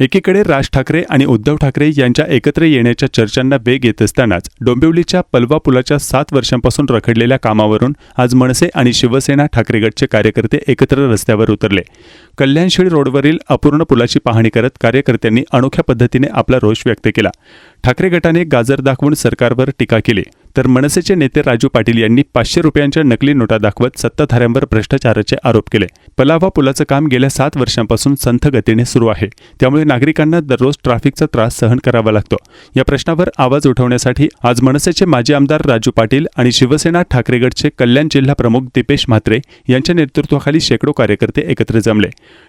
एकीकडे राज ठाकरे आणि उद्धव ठाकरे यांच्या एकत्र येण्याच्या चर्चांना वेग येत असतानाच डोंबिवलीच्या पलवा पुलाच्या सात वर्षांपासून रखडलेल्या कामावरून आज मनसे आणि शिवसेना ठाकरे गटचे कार्यकर्ते एकत्र रस्त्यावर उतरले. कल्याणशिळ रोडवरील अपूर्ण पुलाची पाहणी करत कार्यकर्त्यांनी अनोख्या पद्धतीने आपला रोष व्यक्त केला. ठाकरे गटाने गाजर दाखवून सरकारवर टीका केली. तर मनसेचे नेते राजू पाटील यांनी पाचशे रुपयांच्या नकली नोटा दाखवत सत्ताधाऱ्यांवर भ्रष्टाचाराचे आरोप केले. पलावा पुलाचं काम गेल्या सात वर्षांपासून संथ गतीने सुरू आहे. त्यामुळे नागरिकांना दररोज ट्रॅफिकचा त्रास सहन करावा लागतो. या प्रश्नावर आवाज उठवण्यासाठी आज मनसेचे माजी आमदार राजू पाटील आणि शिवसेना ठाकरेगडचे कल्याण जिल्हा प्रमुख दीपेश म्हात्रे यांच्या नेतृत्वाखाली शेकडो कार्यकर्ते एकत्र जमले.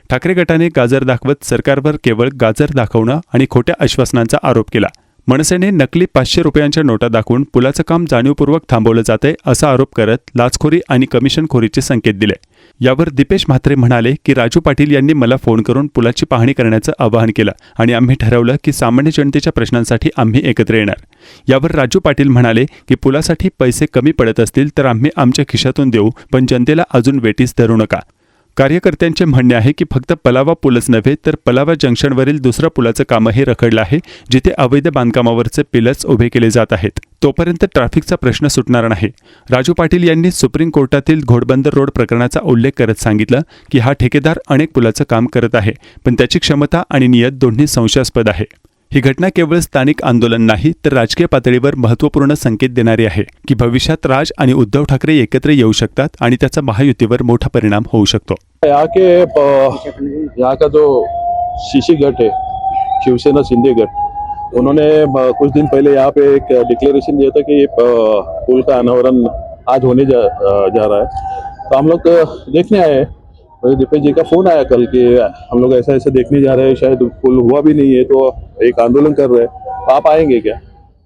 ठाकरे गटाने गाजर दाखवत सरकारवर केवळ गाजर दाखवणं आणि खोट्या आश्वासनांचा आरोप केला. मनसेने नकली पाचशे रुपयांच्या नोटा दाखवून पुलाचं काम जाणीवपूर्वक थांबवलं आहे असा आरोप करत लाचखोरी आणि कमिशनखोरीचे संकेत दिले. यावर दीपेश म्हात्रे म्हणाले की राजू पाटील यांनी मला फोन करून पुलाची पाहणी करण्याचं आवाहन केलं आणि आम्ही ठरवलं की सामान्य जनतेच्या प्रश्नांसाठी आम्ही एकत्र येणार. यावर राजू पाटील म्हणाले की पुलासाठी पैसे कमी पडत असतील तर आम्ही आमच्या खिशातून देऊ पण जनतेला अजून वेटीस धरू नका. कार्यकर्त्यांचे म्हणणे आहे की फक्त पलावा पुलच नव्हे तर पलावा जंक्शनवरील दुसऱ्या पुलाचं कामही रखडलं आहे जिथे अवैध बांधकामावरचे पिलर्स उभे केले जात आहेत. तोपर्यंत ट्रॅफिकचा प्रश्न सुटणार नाही. राजू पाटील यांनी सुप्रीम कोर्टातील घोडबंदर रोड प्रकरणाचा उल्लेख करत सांगितलं की हा ठेकेदार अनेक पुलाचं काम करत आहे पण त्याची क्षमता आणि नियत दोन्ही संशयास्पद आहे. ही घटना केवळ स्थानिक आंदोलन नाही तर राजकीय पातळीवर महत्त्वपूर्ण संकेत देणारी आहे की भविष्यात राज आणि उद्धव ठाकरे एकत्र येऊ शकतात आणि त्याचा महायुतीवर मोठा परिणाम होऊ शकतो. यहाँ के यहाँ का जो शिशी गट है शिवसेना शिंदे गट उन्होंने कुछ दिन पहले यहाँ पे एक डिक्लेरेशन दिया था कि पुल का अनावरण आज होने जा, जा रहा है। तो हम लोग देखने आए हैं दीपेश जी का फ़ोन आया कल कि हम लोग ऐसा ऐसा देखने जा रहे हैं, शायद पुल हुआ भी नहीं है तो एक आंदोलन कर रहे हैं। आप आएँगे क्या?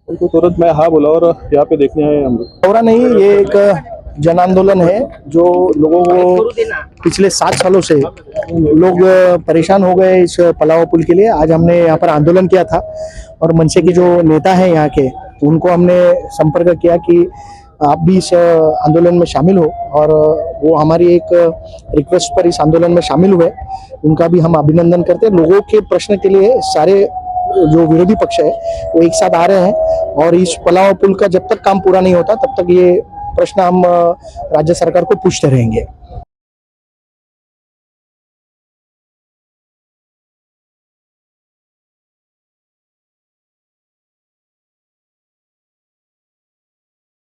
उनको तो तुरंत मैं हाँ बोला और यहाँ पे देखने आए हम लोग। रहा नहीं, ये एक जन आंदोलन है, जो लोगों को पिछले सात सालों से लोग परेशान हो गए इस पलावा पुल के लिए। आज हमने यहाँ पर आंदोलन किया था और मनसे के जो नेता हैं यहाँ के, उनको हमने संपर्क किया कि आप भी इस आंदोलन में शामिल हो और वो हमारी एक रिक्वेस्ट पर इस आंदोलन में शामिल हुए, उनका भी हम अभिनंदन करते हैं। लोगों के प्रश्न के लिए सारे जो विरोधी पक्ष है, वो एक साथ आ रहे हैं और इस पलावा पुल का जब तक काम पूरा नहीं होता, तब तक ये प्रश्न हम राज्य सरकार को पूछते रहेंगे।